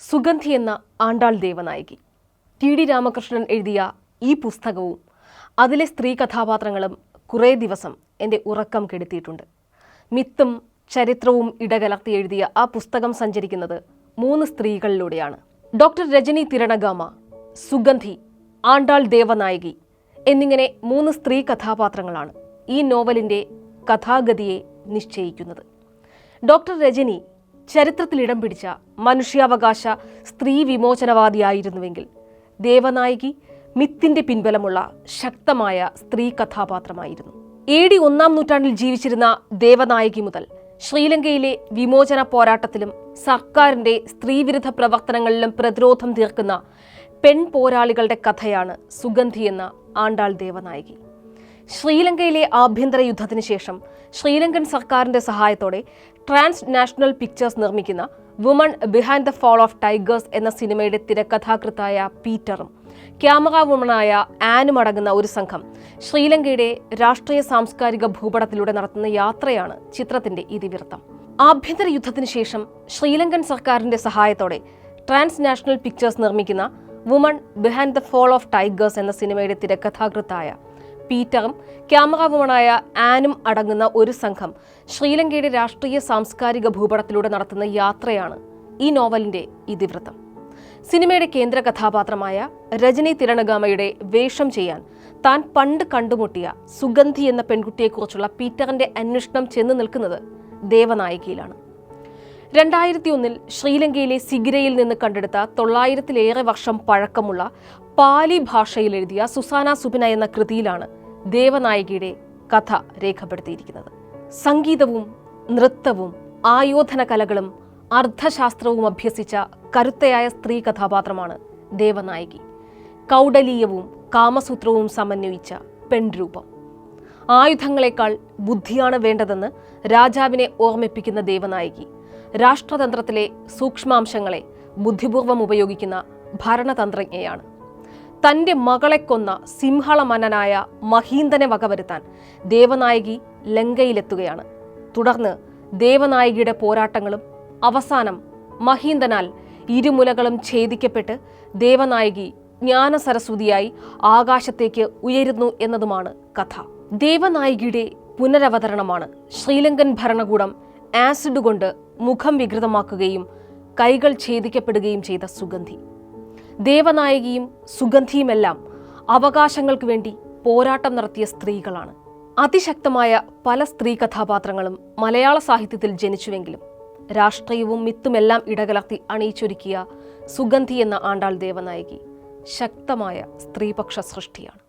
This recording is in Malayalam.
സുഗന്ധി എന്ന ആണ്ടാൾ ദേവനായകി. ടി ഡി രാമകൃഷ്ണൻ എഴുതിയ ഈ പുസ്തകവും അതിലെ സ്ത്രീ കഥാപാത്രങ്ങളും കുറേ ദിവസം എന്റെ ഉറക്കം കെടുത്തിയിട്ടുണ്ട്. മിത്തും ചരിത്രവും ഇടകലർത്തി എഴുതിയ ആ പുസ്തകം സഞ്ചരിക്കുന്നത് മൂന്ന് സ്ത്രീകളിലൂടെയാണ്. ഡോക്ടർ രജനി തിരണഗാമ സുഗന്ധി ആണ്ടാൾ ദേവനായകി എന്നിങ്ങനെ മൂന്ന് സ്ത്രീ കഥാപാത്രങ്ങളാണ് ഈ നോവലിന്റെ കഥാഗതിയെ നിശ്ചയിക്കുന്നത്. ഡോക്ടർ രജനി ചരിത്രത്തിൽ ഇടം പിടിച്ച മനുഷ്യാവകാശ സ്ത്രീ വിമോചനവാദിയായിരുന്നുവെങ്കിൽ ദേവനായകി മിത്തിന്റെ പിൻബലമുള്ള ശക്തമായ സ്ത്രീ കഥാപാത്രമായിരുന്നു. എ ഡി ഒന്നാം നൂറ്റാണ്ടിൽ ജീവിച്ചിരുന്ന ദേവനായകി മുതൽ ശ്രീലങ്കയിലെ വിമോചന പോരാട്ടത്തിലും സർക്കാരിന്റെ സ്ത്രീവിരുദ്ധ പ്രവർത്തനങ്ങളിലും പ്രതിരോധം തീർക്കുന്ന പെൺ പോരാളികളുടെ കഥയാണ് സുഗന്ധി എന്ന ആണ്ടാൾ ദേവനായകി. ശ്രീലങ്കയിലെ ആഭ്യന്തര യുദ്ധത്തിന് ശേഷം ശ്രീലങ്കൻ സർക്കാരിന്റെ സഹായത്തോടെ ട്രാൻസ് നാഷണൽ പിക്ചേഴ്സ് നിർമ്മിക്കുന്ന woman behind the fall of tigers എന്ന സിനിമയുടെ തിരക്കഥാകൃത്തായ പീറ്ററും ക്യാമറ വുമണായ ആനും അടങ്ങുന്ന ഒരു സംഘം ശ്രീലങ്കയുടെ രാഷ്ട്രീയ സാംസ്കാരിക ഭൂപടത്തിലൂടെ നടത്തുന്ന യാത്രയാണ് ചിത്രത്തിന്റെ ഇതിവൃത്തം. ആഭ്യന്തര യുദ്ധത്തിന് ശേഷം ശ്രീലങ്കൻ സർക്കാരിന്റെ സഹായത്തോടെ ട്രാൻസ് നാഷണൽ പിക്ചേഴ്സ് നിർമ്മിക്കുന്ന woman behind the fall of tigers എന്ന സിനിമയുടെ തിരക്കഥാകൃത്തായ പീറ്ററും ക്യാമറ വുമണായ ആനും അടങ്ങുന്ന ഒരു സംഘം ശ്രീലങ്കയുടെ രാഷ്ട്രീയ സാംസ്കാരിക ഭൂപടത്തിലൂടെ നടത്തുന്ന യാത്രയാണ് ഈ നോവലിന്റെ ഇതിവൃത്തം. സിനിമയുടെ കേന്ദ്ര കഥാപാത്രമായ രജനി തിരണഗാമയുടെ വേഷം ചെയ്യാൻ താൻ പണ്ട് കണ്ടുമുട്ടിയ സുഗന്ധി എന്ന പെൺകുട്ടിയെക്കുറിച്ചുള്ള പീറ്ററിന്റെ അന്വേഷണം ചെന്ന് നിൽക്കുന്നത് ദേവനായികയിലാണ്. രണ്ടായിരത്തി ഒന്നിൽ ശ്രീലങ്കയിലെ സിഗിരയിൽ നിന്ന് കണ്ടെടുത്ത തൊള്ളായിരത്തിലേറെ വർഷം പഴക്കമുള്ള പാലി ഭാഷയിൽ എഴുതിയ സുസാന സുബിന എന്ന കൃതിയിലാണ് ദേവനായികയുടെ കഥ രേഖപ്പെടുത്തിയിരിക്കുന്നത്. സംഗീതവും നൃത്തവും ആയോധന കലകളും അർദ്ധശാസ്ത്രവും അഭ്യസിച്ച കരുത്തയായ സ്ത്രീ കഥാപാത്രമാണ് ദേവനായികി. കൗഡലീയവും കാമസൂത്രവും സമന്വയിച്ച പെൺരൂപം. ആയുധങ്ങളെക്കാൾ ബുദ്ധിയാണ് വേണ്ടതെന്ന് രാജാവിനെ ഓർമ്മിപ്പിക്കുന്ന ദേവനായകി രാഷ്ട്രതന്ത്രത്തിലെ സൂക്ഷ്മാംശങ്ങളെ ബുദ്ധിപൂർവം ഉപയോഗിക്കുന്ന ഭരണതന്ത്രജ്ഞയാണ്. തന്റെ മകളെ കൊന്ന സിംഹളമന്നനായ മഹീന്ദനെ വകവരുത്താൻ ദേവനായകി ലങ്കയിലെത്തുകയാണ്. തുടർന്ന് ദേവനായകിയുടെ പോരാട്ടങ്ങളും അവസാനം മഹീന്ദനാൽ ഇരുമുലകളും ഛേദിക്കപ്പെട്ട് ദേവനായകി ജ്ഞാനസരസ്വതിയായി ആകാശത്തേക്ക് ഉയരുന്നു എന്നതുമാണ് കഥ. ദേവനായികയുടെ പുനരവതരണമാണ് ശ്രീലങ്കൻ ഭരണകൂടം ആസിഡ് കൊണ്ട് മുഖം വികൃതമാക്കുകയും കൈകൾ ഛേദിക്കപ്പെടുകയും ചെയ്ത സുഗന്ധി. ദേവനായകിയും സുഗന്ധിയുമെല്ലാം അവകാശങ്ങൾക്ക് വേണ്ടി പോരാട്ടം നടത്തിയ സ്ത്രീകളാണ്. അതിശക്തമായ പല സ്ത്രീ കഥാപാത്രങ്ങളും മലയാള സാഹിത്യത്തിൽ ജനിച്ചുവെങ്കിലും രാഷ്ട്രീയവും മിത്തുമെല്ലാം ഇടകലർത്തി അണിയിച്ചൊരുക്കിയ സുഗന്ധി എന്ന ആണ്ടാൾ ദേവനായകി ശക്തമായ സ്ത്രീപക്ഷ സൃഷ്ടിയാണ്.